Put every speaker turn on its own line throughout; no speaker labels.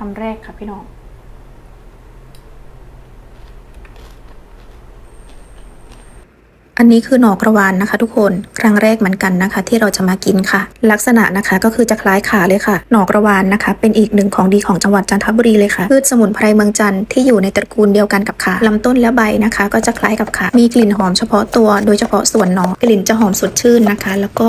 คำแรกค่ะพี่น้อง
อันนี้คือหน่อกระวานนะคะ ทุกคน ครั้งแรกเหมือนกันนะคะ ที่เราจะมากินค่ะ ลักษณะนะคะก็คือจะคล้ายขาเลยค่ะ หน่อกระวานนะคะ เป็นอีกหนึ่งของดีของจังหวัดจันทบุรีเลยค่ะพืชสมุนไพรเมืองจันทร์ที่อยู่ในตระกูลเดียวกันกับขาลำต้นและใบนะคะ ก็จะคล้ายกับขามีกลิ่นหอมเฉพาะตัว โดยเฉพาะส่วนหน่อกลิ่นจะหอมสดชื่นนะคะ แล้วก็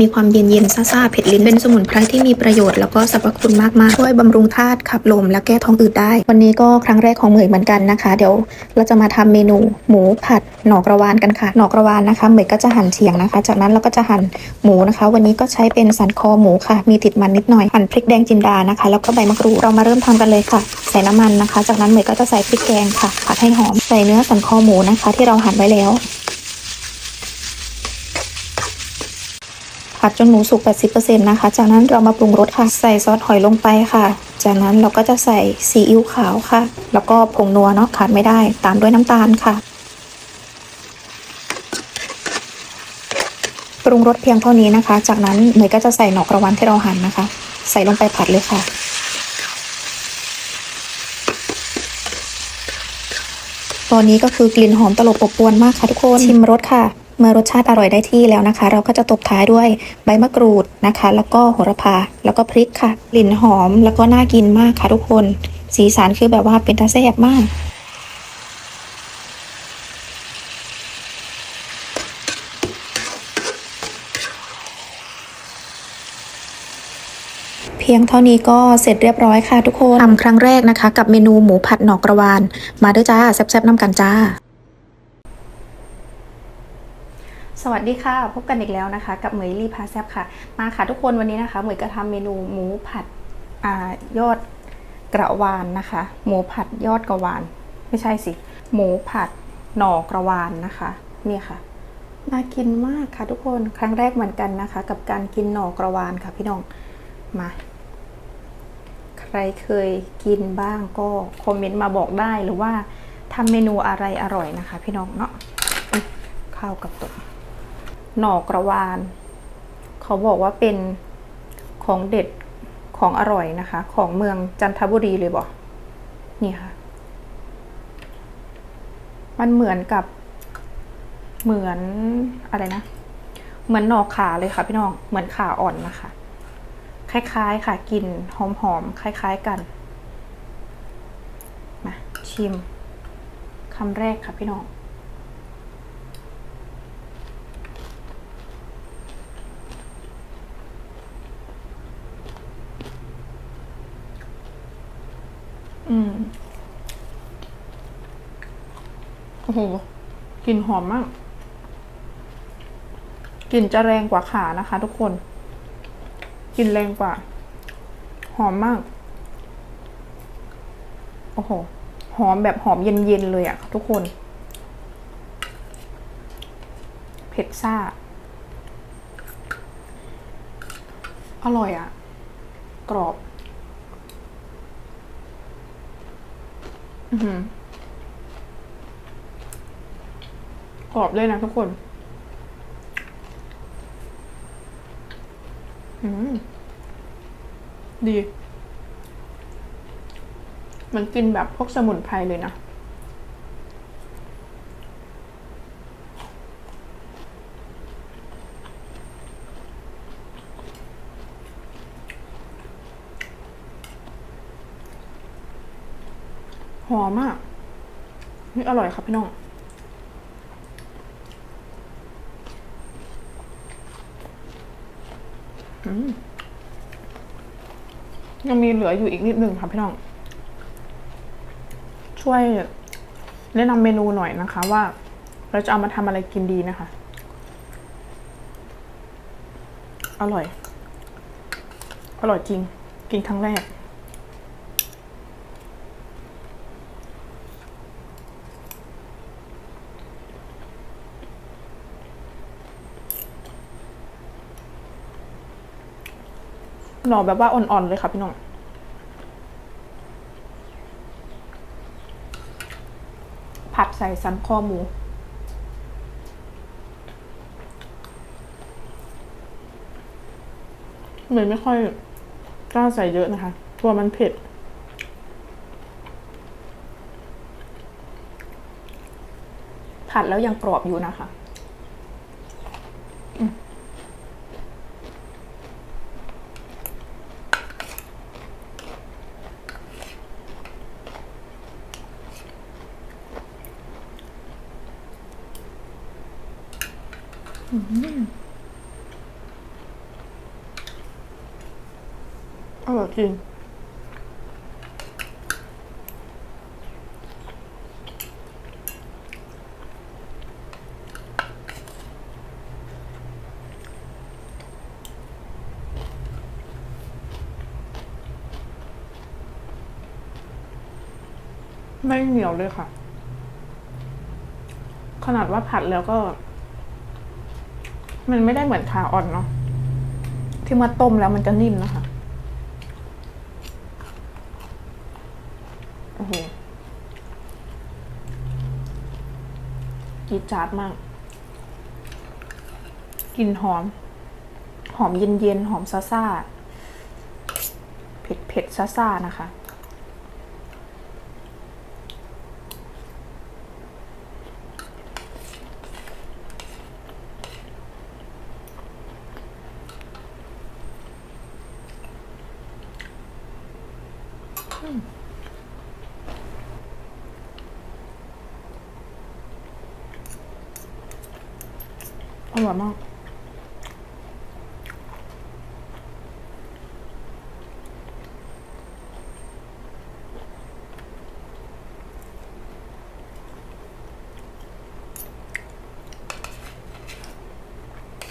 มีความเย็นเย็นๆซ่าเผ็ดลิ้นเป็นสมุนไพรที่มีประโยชน์แล้วก็สรรพคุณมากๆช่วยบำรุงธาตุขับลม และแก้ท้องอืดได้ วันนี้ก็ครั้งแรกของเหมยเหมือนกันนะคะ เดี๋ยวเราจะมาทำเมนูหมูผัดหน่อกระวานกันค่ะ หน่อกระวานนะคะเหมยก็จะหั่นเฉียงนะคะ จากนั้นเราก็จะหั่นหมูนะคะ วันนี้ก็ใช้เป็นสันคอหมูค่ะ มีติดมันนิดหน่อยหั่นพริกแดงจินดานะคะ แล้วก็ใบมะกรูดเรามาเริ่มทำกันเลยค่ะ ใส่น้ำมันนะคะ จากนั้นเหมยก็จะใส่พริกแกงค่ะผัดให้หอมใส่เนื้อสันคอหมูนะคะ ที่เราหั่นไว้แล้ว ผัดจนหมูสุก 80%นะคะ จากนั้นเรามาปรุงรสค่ะ ใส่ซอสหอยลงไปค่ะ จากนั้นเราก็จะใส่ซีอิ๊วขาวค่ะ แล้วก็ผงนัวเนาะขาดไม่ได้ ตามด้วยน้ำตาลค่ะ ปรุงรสเพียงเท่านี้นะคะ จากนั้นเนยก็จะใส่หนอกกระวันที่เราหั่นนะคะ ใส่ลงไปผัดเลยค่ะตอนนี้ก็คือกลิ่นหอมตลบอบอวนมากค่ะทุกคนชิมรสค่ะ เมื่อรสชาติอร่อยได้ที่แล้วนะคะ เราก็จะตบท้ายด้วยใบมะกรูดนะคะ แล้วก็โหระพา แล้วก็พริกค่ะกลิ่นหอมแล้วก็น่ากินมากค่ะทุกคน สีสันคือแบบว่าเป็นตาแซ่บมากเพียงเท่านี้ก็เสร็จเรียบร้อยค่ะทุกคนทำครั้งแรกนะคะ กับเมนูหมูผัดหนอกกระวาน มาด้วยจ้าแซ่บๆน้ำกันจ้า
สวัสดีค่ะ พบกันอีกแล้วนะคะ กับเหมยลี่พาแซบค่ะ มาค่ะทุกคนวันนี้นะคะ เหมยก็ทำเมนูหมูผัดอยอดกระวานนะคะ หมูผัดยอดกระวาน ไม่ใช่สิ หมูผัดหน่อกระวานนะคะนี่ค่ะน่ากินมากค่ะทุกคนครั้งแรกเหมือนกันนะคะ กับการกินหน่อกระวานค่ะพี่น้องมา ใครเคยกินบ้างก็คอมเมนต์มาบอกได้หรือว่าทำเมนูอะไรอร่อยนะคะ พี่น้องเนาะข้าวกับตัว หน่อกระวาน เขาบอกว่าเป็นของเด็ดของอร่อยนะคะ ของเมืองจันทบุรีเลยบอกนี่ค่ะ มันเหมือนกับเหมือนอะไรนะ เหมือนหน่อขาเลยค่ะพี่น้อง เหมือนขาอ่อนนะคะ คล้ายๆค่ะกลิ่นหอมๆคล้าย ๆกัน มาชิมคำแรกค่ะพี่น้อง อืม โอ้โหกลิ่นหอมมากกลิ่นจะแรงกว่าขานะคะ ทุกคนกลิ่นแรงกว่า หอมมาก โอ้โห หอมแบบหอมเย็นๆเลยอะทุกคน เผ็ดซ่า อร่อยอะกรอบ อือหือ กรอบด้วยนะทุกคนอืมดี มันกินแบบพวกสมุนไพรเลยนะหอมมากนี่อร่อยครับพี่น้อง อืม ยังมีเหลืออยู่อีกนิดหนึ่งค่ะพี่น้อง ช่วยแนะนำเมนูหน่อยนะคะ ว่าเราจะเอามาทำอะไรกินดีนะคะ อร่อย อร่อยจริง กินครั้งแรก หน่อแบบว่าอ่อนๆเลยค่ะพี่น้องผัดใส่สันคอหมูเหมือนไม่ค่อยกล้าใส่เยอะนะคะกลัวมันเผ็ด ผัดแล้วยังกรอบอยู่นะคะ อร่อยจริงไม่เหนียวเลยค่ะ ขนาดว่าผัดแล้วก็ มันไม่ได้เหมือนขาอ่อนเนาะที่มาต้มแล้วมันจะนิ่มนะคะโอ้โหจีจาดมากกลิ่นหอม หอมเย็นๆ หอมซาซ่าเผ็ดเผ็ดๆซาซ่านะคะ อร่อยมาก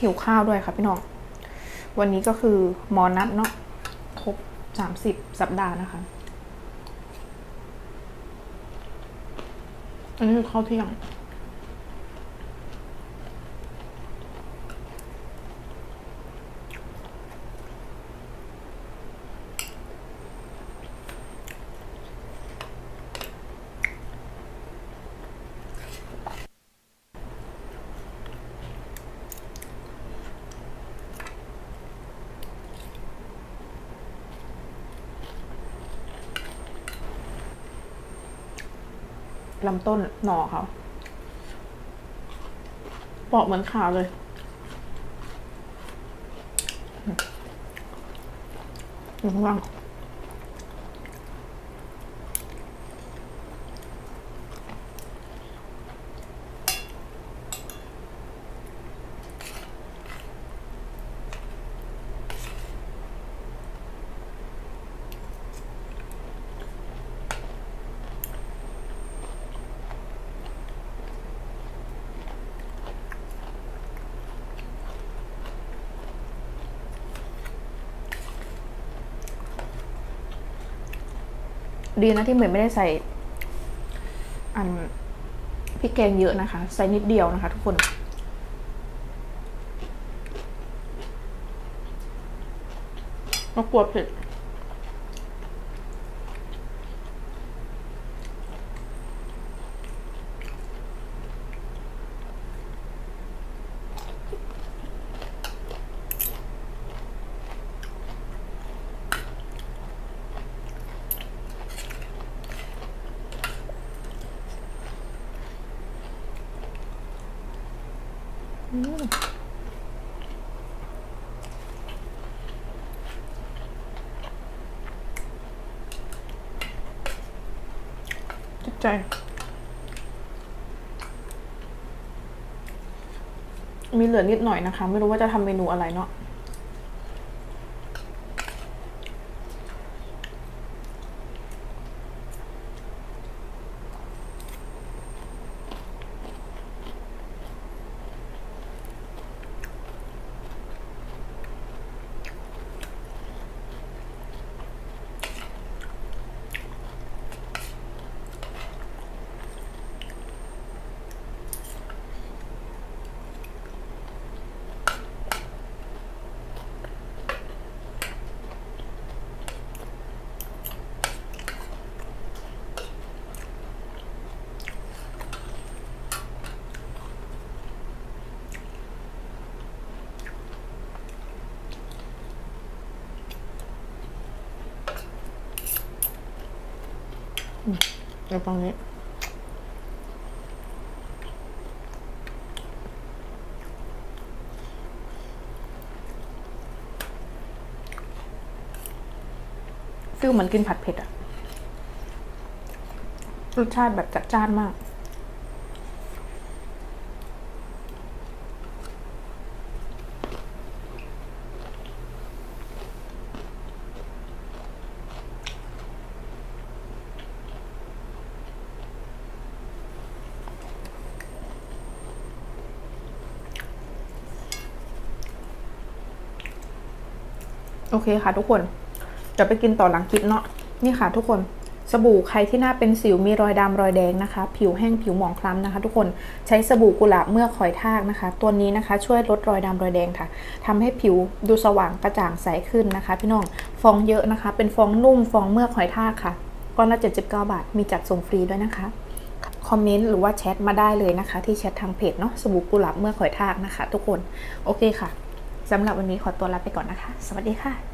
หิวข้าวด้วยค่ะพี่น้อง วันนี้ก็คือมอนัดเนาะครบสามสิบสัปดาห์นะคะ อันนี้คือข้าวเที่ยง ลำต้นหน่อเขาปอกเหมือนข่าวเลยอยู่งล่าง ดีนะที่เหมยไม่ได้ใส่ อันพริกแกงเยอะนะคะ ใส่นิดเดียวนะคะ ทุกคน ก็กลัวเผ็ด จิตใจ มีเหลือนิดหน่อยนะคะ ไม่รู้ว่าจะทำเมนูอะไรเนาะ ในตรงนี้ ฟิลเหมือนกินผัดเผ็ดอะรสชาติแบบจัดจ้านมาก โอเคค่ะทุกคนจะไปกินต่อหลังคลิปเนาะนี่ค่ะ ทุกคนสบู่ใครที่หน้าเป็นสิวมีรอยดำรอยแดงนะคะ ผิวแห้งผิวหมองคล้ำนะคะ ทุกคนใช้สบู่กุหลาบเมื่อกหอยทากนะคะ ตัวนี้นะคะช่วยลดรอยดำรอยแดงค่ะทำให้ผิวดูสว่างกระจ่างใสขึ้นนะคะ พี่น้องฟองเยอะนะคะ เป็นฟองนุ่มฟองเมื่อกหอยทากค่ะก้อนละ79บาทมีจัดส่งฟรีด้วยนะคะคอมเมนต์หรือว่าแชทมาได้เลยนะคะ ที่แชททางเพจเนาะสบู่กุหลาบเมื่อกหอยทากนะคะ ทุกคนโอเคค่ะ สำหรับวันนี้ขอตัวลาไปก่อนนะคะ สวัสดีค่ะ